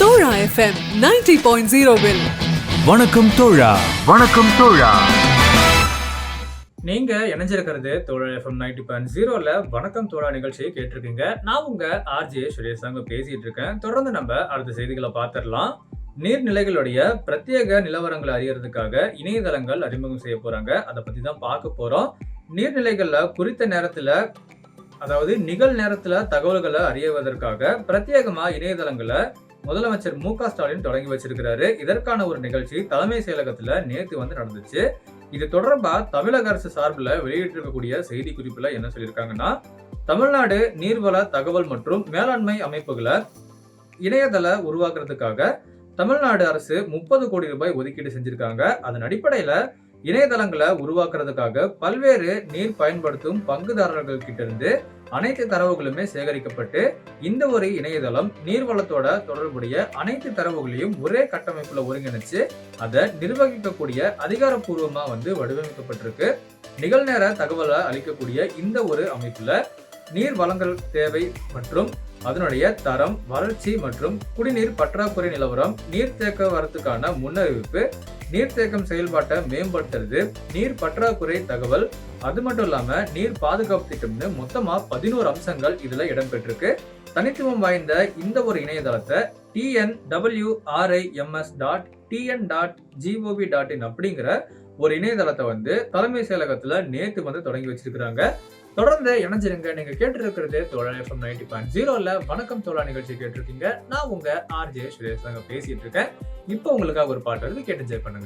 தோழா FM ninety point ஜீரோவில் வணக்கம் தோழா. வணக்கம் தோழா. நீங்க இணைஞ்சிருக்கிறது தோழர் எஃப்எம் நைன்டி பாயிண்ட் ஜீரோல வணக்கம் தோழா நிகழ்ச்சியை கேட்டிருக்கீங்க. நான் உங்க ஆர்ஜே சுரேஷ் தாங்க பேசிட்டு இருக்கேன். தொடர்ந்து நம்ம அடுத்த செய்திகளை பார்த்துடலாம். நீர்நிலைகளுடைய பிரத்யேக நிலவரங்களை அறியறதுக்காக இணையதளங்கள் அறிமுகம் செய்ய போறாங்க. அதை பத்தி தான் பார்க்க போறோம். நீர்நிலைகள்ல குறித்த நேரத்துல அதாவது நிகழ் நேரத்துல தகவல்களை அறியவதற்காக பிரத்யேகமா இணையதளங்களை முதலமைச்சர் மு க ஸ்டாலின் தொடங்கி வச்சிருக்கிறாரு. இதற்கான ஒரு நிகழ்ச்சி தலைமை செயலகத்துல நேத்து வந்து நடந்துச்சு. இது தொடர்பா தமிழக அரசு சார்பில் வெளியிட்டிருக்கக்கூடிய செய்தி குறிப்புல என்ன சொல்லியிருக்காங்கன்னா தமிழ்நாடு நீர்வள தகவல் மற்றும் மேலாண்மை அமைப்புகளை இணையதள உருவாக்குறதுக்காக தமிழ்நாடு அரசு முப்பது கோடி ரூபாய் ஒதுக்கீடு செஞ்சிருக்காங்க. அதன் அடிப்படையில இணையதளங்களை உருவாக்குறதுக்காக பல்வேறு நீர் பயன்படுத்தும் பங்குதாரர்கள் கிட்ட இருந்து அனைத்து தரவுகளுமே சேகரிக்கப்பட்டு இந்த ஒரு இணையதளம் நீர்வளத்தோட தொடர்புடைய அனைத்து தரவுகளையும் ஒரே கட்டமைப்புல ஒருங்கிணைச்சு அதை நிர்வகிக்கக்கூடிய அதிகாரப்பூர்வமா வந்து வடிவமைக்கப்பட்டிருக்கு. நிகழ்நேர தகவலை அளிக்கக்கூடிய இந்த ஒரு அமைப்புல நீர் வளங்கள் தேவை மற்றும் அதனுடைய தரம் வறட்சி மற்றும் குடிநீர் பற்றாக்குறை நிலவரம் நீர்த்தேக்க வரத்துக்கான முன்னறிவிப்பு நீர்த்தேக்கம் செயல்பாட்டை மேம்படுத்துறது நீர் பற்றாக்குறை தகவல். அது மட்டும் இல்லாம நீர் பாதுகாப்பு திட்டம்னு மொத்தமா பதினோரு அம்சங்கள் இதுல இடம்பெற்றிருக்கு. தனித்துவம் வாய்ந்த இந்த ஒரு இணையதளத்தை TN WRIMS dot TN dot GOV dot in அப்படிங்கிற ஒரு இணையதளத்தை வந்து தலைமை செயலகத்துல நேற்று வந்து தொடங்கி வச்சிருக்கிறாங்க. தொடர்ந்து இணைஞ்சிருங்க. நீங்க கேட்டிருக்கிறது தோழர் எஃப்எம் நைன்டி பாயிண்ட் ஜீரோல வணக்கம் தோழா நிகழ்ச்சி கேட்டிருக்கீங்க. நான் உங்க ஆர்ஜே சுரேஷ் பேசிட்டு இருக்கேன். இப்போ உங்களுக்காக ஒரு பாட்டு இருக்கு கேட்டு என்ஜாய் பண்ணுங்க.